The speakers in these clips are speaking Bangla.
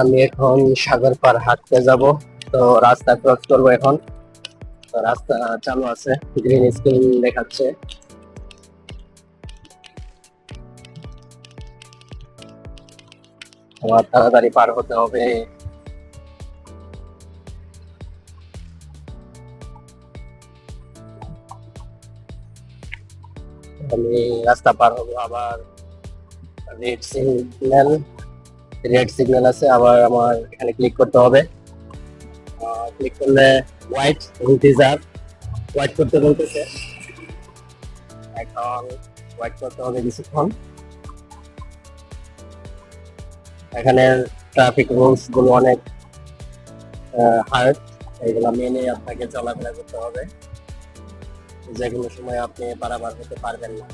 আমি এখন সাগর পার হাঁটতে যাব। তো রাস্তা ক্রস করব এখন। রাস্তা চালু আছে গ্রিন স্ক্রিন দেখাচ্ছে। আমার তাড়াতাড়ি পার হতে হবে। আমি রাস্তা পার হব আবার। রেড সিগন্যাল রেড সিগন্যাল আছে, আবার আমার এখানে ক্লিক করতে হবে। ক্লিক করলে হোয়াইট ইন্টিজার হোয়াইট করতে বলতেছে। এখন হোয়াইট করতে হবে কিছুক্ষণ। এখানে ট্রাফিক রুলসগুলো অনেক হার্ড এগুলো মেনে আপনাকে চলাফেরা করতে হবে। যে কোনো সময় আপনি বাড়াবার হতে পারবেন না।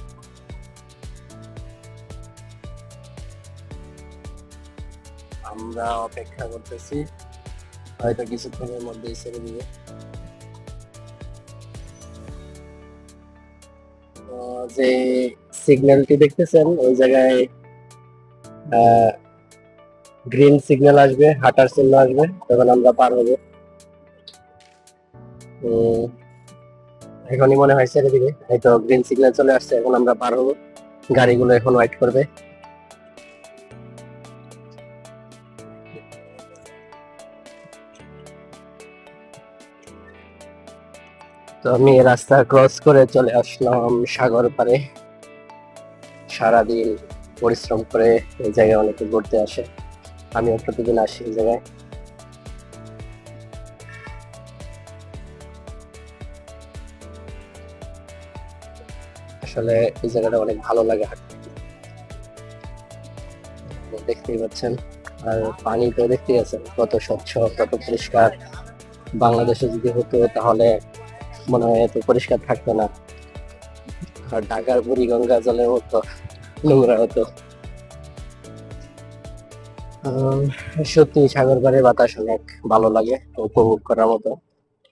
আমরা অপেক্ষা করতেছি। হয়তো কিছুক্ষণের মধ্যেই ছেড়ে দিবে। যে সিগন্যালটি দেখতেছেন, ওই জায়গায় গ্রিন সিগন্যাল আসবে, হাঁটার চিহ্ন আসবে, তখন আমরা পার হব। এখনই মনে হয় ছেড়ে দিবে। হয়তো গ্রিন সিগন্যাল চলে আসছে, এখন আমরা পার হব। গাড়িগুলো এখন ওয়েট করবে। তো আমি রাস্তা ক্রস করে চলে আসলাম সাগর পারে সারাদিন পরিশ্রম করে এই জায়গায় অনেকে ঘুরতে আসে। আমিও প্রতিদিন আসি এই জায়গায়। আসলে এই জায়গাটা অনেক ভালো লাগে দেখতেই পাচ্ছেন। আর পানি তো দেখতেই আছেন, কত স্বচ্ছ, কত পরিষ্কার। বাংলাদেশে যদি হতো তাহলে মনে হয় এত পরিষ্কার থাকতো না। আর ঢাকার বুড়ি গঙ্গা জলের মতো নোংরা হতো। সত্যি সাগর পারে বাতাস অনেক ভালো লাগে, উপভোগ করার মতো।